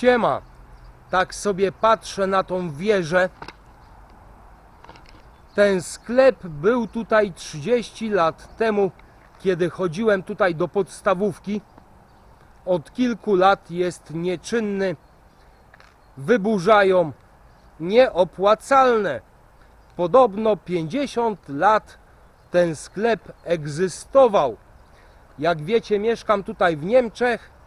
Siema. Tak sobie patrzę na tą wieżę. Ten sklep był tutaj 30 lat temu, kiedy chodziłem tutaj do podstawówki. Od kilku lat jest nieczynny. Wyburzają nieopłacalne. Podobno 50 lat ten sklep egzystował. Jak wiecie, mieszkam tutaj w Niemczech.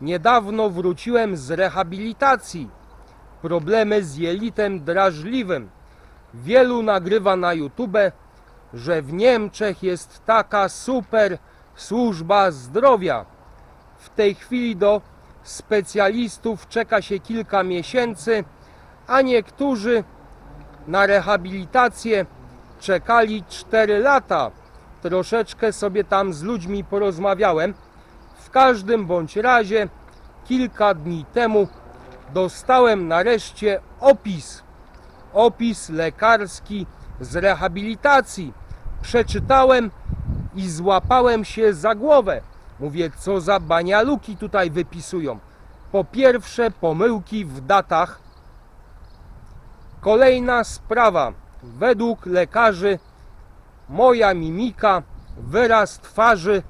Niedawno wróciłem z rehabilitacji. Problemy z jelitem drażliwym. Wielu nagrywa na YouTube, że w Niemczech jest taka super służba zdrowia. W tej chwili do specjalistów czeka się kilka miesięcy, a niektórzy na rehabilitację czekali 4 lata. Troszeczkę sobie tam z ludźmi porozmawiałem. W każdym bądź razie kilka dni temu dostałem nareszcie opis. Opis lekarski z rehabilitacji. Przeczytałem i złapałem się za głowę. Mówię, co za banialuki tutaj wypisują. Po pierwsze, pomyłki w datach. Kolejna sprawa. Według lekarzy moja mimika, wyraz twarzy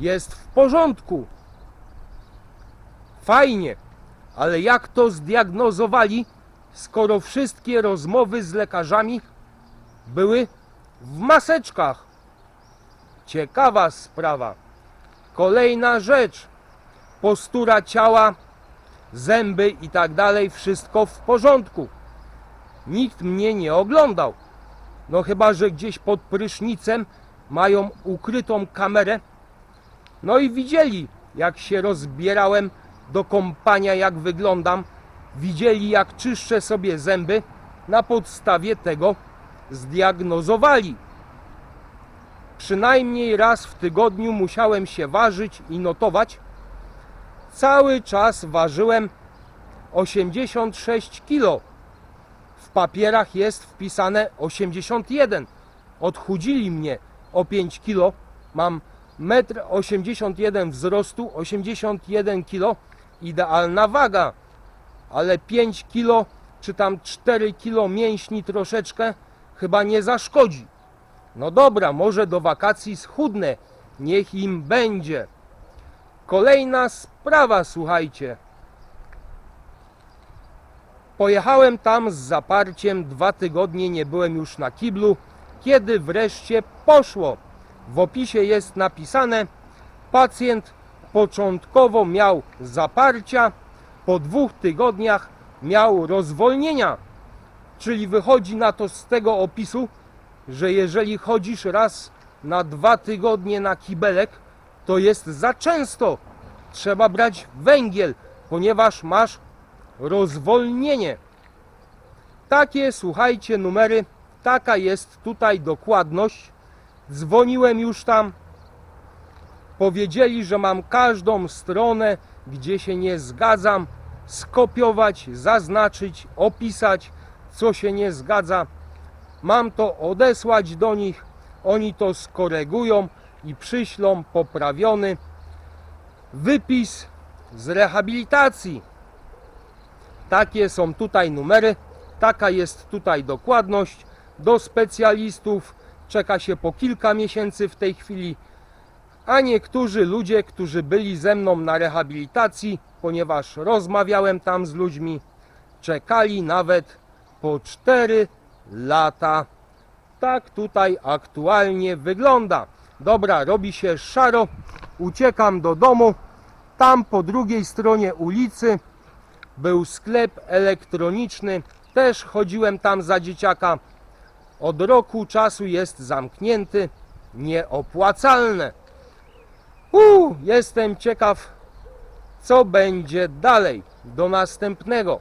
jest w porządku. Fajnie, ale jak to zdiagnozowali, skoro wszystkie rozmowy z lekarzami były w maseczkach? Ciekawa sprawa. Kolejna rzecz. Postura ciała, zęby i tak dalej, wszystko w porządku. Nikt mnie nie oglądał. No chyba, że gdzieś pod prysznicem mają ukrytą kamerę. No i widzieli, jak się rozbierałem do kąpania, jak wyglądam. Widzieli, jak czyszczę sobie zęby. Na podstawie tego zdiagnozowali. Przynajmniej raz w tygodniu musiałem się ważyć i notować. Cały czas ważyłem 86 kg. W papierach jest wpisane 81. Odchudzili mnie o 5 kg. Mam 1,81 m wzrostu, 81 kg. Idealna waga. Ale 5 kg czy tam 4 kg mięśni troszeczkę chyba nie zaszkodzi. No dobra, może do wakacji schudnę. Niech im będzie. Kolejna sprawa, słuchajcie. Pojechałem tam z zaparciem, dwa tygodnie nie byłem już na kiblu, kiedy wreszcie poszło. W opisie jest napisane, pacjent początkowo miał zaparcia, po dwóch tygodniach miał rozwolnienia. Czyli wychodzi na to z tego opisu, że jeżeli chodzisz raz na dwa tygodnie na kibelek, to jest za często. Trzeba brać węgiel, ponieważ masz rozwolnienie. Takie, słuchajcie, numery, taka jest tutaj dokładność. Dzwoniłem już tam. Powiedzieli, że mam każdą stronę, gdzie się nie zgadzam, skopiować, zaznaczyć, opisać, co się nie zgadza. Mam to odesłać do nich, oni to skoregują i przyślą poprawiony wypis z rehabilitacji. Takie są tutaj numery, taka jest tutaj dokładność. Do specjalistów czeka się po kilka miesięcy w tej chwili, a niektórzy ludzie, którzy byli ze mną na rehabilitacji, ponieważ rozmawiałem tam z ludźmi, czekali nawet po 4 lata. Tak tutaj aktualnie wygląda. Dobra, robi się szaro. Uciekam do domu. Tam po drugiej stronie ulicy był sklep elektroniczny. Też chodziłem tam za dzieciaka. Od roku czasu jest zamknięty. Nieopłacalne. Uuu, jestem ciekaw, co będzie dalej. Do następnego.